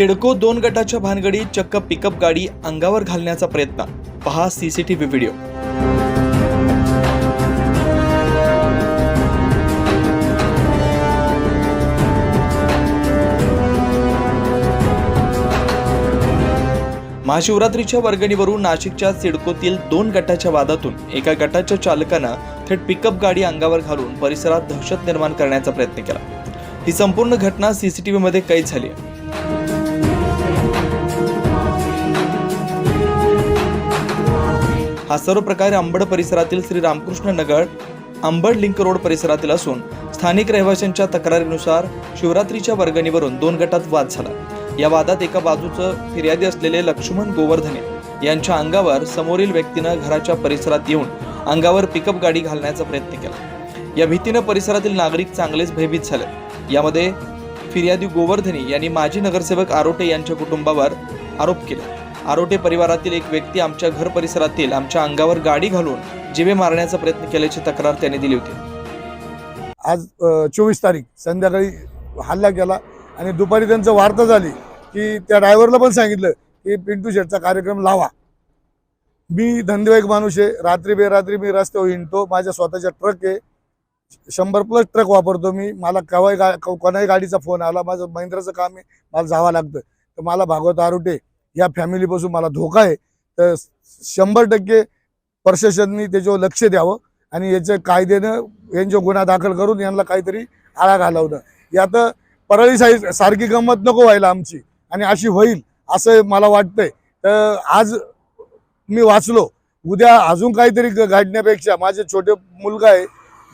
सिडको दोन गटाच्या भानगडी चक्क पिकअप गाडी अंगावर घालण्याचा प्रयत्न. पहा सीसीटीव्ही व्हिडिओ महाशिवरात्रीच्या वर्गणीवरून नाशिकच्या सिडकोतील दोन गटाच्या वादातून एका गटाच्या चालकानं थेट पिकअप गाडी अंगावर घालून परिसरात दहशत निर्माण करण्याचा प्रयत्न केला. ही संपूर्ण घटना सीसीटीव्हीमध्ये कैद झाली हा सर्व प्रकारे अंबड परिसरातील श्री रामकृष्ण नगर अंबड लिंक रोड परिसरातील असून स्थानिक रहिवाशांच्या तक्रारीनुसार शिवरात्रीच्या वर्गणीवरून दोन गटात वाद झाला. या वादात एका बाजूचं फिर्यादी असलेले लक्ष्मण गोवर्धने यांच्या अंगावर समोरील व्यक्तीनं घराच्या परिसरात येऊन अंगावर पिकअप गाडी घालण्याचा प्रयत्न केला. या भीतीनं परिसरातील नागरिक चांगलेच भयभीत झाले. यामध्ये फिर्यादी गोवर्धनी यांनी माजी नगरसेवक आरोटे यांच्या कुटुंबावर आरोप केला. आरोटे परिवारातील एक व्यक्ती आमच्या घर परिसरातील आमच्या अंगावर गाडी घालून जिवे मारण्याचा प्रयत्न केल्याची तक्रार त्यांनी दिली होती. आज चोवीस तारीख संध्याकाळी हल्ला केला आणि दुपारी त्यांचं वार्ता झाली की त्या ड्रायव्हरला पण सांगितलं की पिंटू शेटचा कार्यक्रम लावा. मी धंदेवाईक माणूस आहे रात्री बेरात्री मी रस्त्यावर हिंडतो माझ्या स्वतःच्या ट्रक आहे. शंभर प्लस ट्रक वापरतो मी मला केव्हाही गा कोणाही गाडीचा फोन आला माझं महिंद्राचं काम आहे मला जावं लागतं. तर मला भागवत आरुटे या फॅमिलीपासून मला धोका आहे. तर शंभर टक्के प्रशासननी त्याच्यावर लक्ष द्यावं आणि याचं कायद्यानं यांच्या गुन्हा दाखल करून यांना काहीतरी आळा घालवणं. यात परळी साई सारखी गंमत नको व्हायला आमची. आणि अशी होईल असं मला वाटतंय. तर आज मी वाचलो. उद्या अजून काहीतरी घडण्यापेक्षा माझे छोटे मुलगा आहे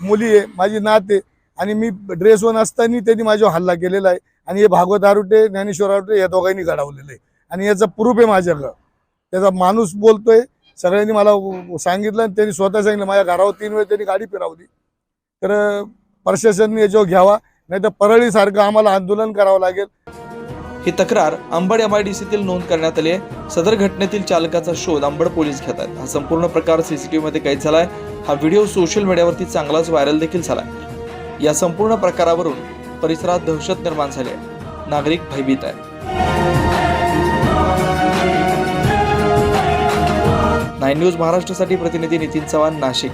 मुली आहे माझी नात आहे. आणि मी ड्रेसवर असताना त्यांनी माझ्यावर हल्ला केलेला आहे. आणि हे भागवत आरुटे ज्ञानेश्वर आरुटे या दोघांनी घडवलेलं आहे. आणि याचा प्रूफ आहे माझ्याकडं. त्याचा माणूस बोलतोय सगळ्यांनी मला सांगितलं आणि त्यांनी स्वतः सांगितलं माझ्या घरावर तीन वेळ त्यांनी गाडी फिरावली. तर प्रशासनने याच्यावर घ्यावा नाही तर परळीसारखं आम्हाला आंदोलन करावं लागेल. ही तक्रार अंबड एम आय डी सीतील नोंद करण्यात आली आहे. सदर घटनेतील चालकाचा शोध अंबड पोलीस घेत आहेत. हा संपूर्ण प्रकार सीसीटीव्ही मध्ये कैद झालाय. हा व्हिडिओ सोशल मीडियावरती चांगलाच व्हायरल देखील झालाय. या संपूर्ण प्रकारावरून परिसरात दहशत निर्माण झाली आहे. नागरिक भयभीत आहे नाईन न्यूज महाराष्ट्रासाठी प्रतिनिधी नितीन चव्हाण नाशिक.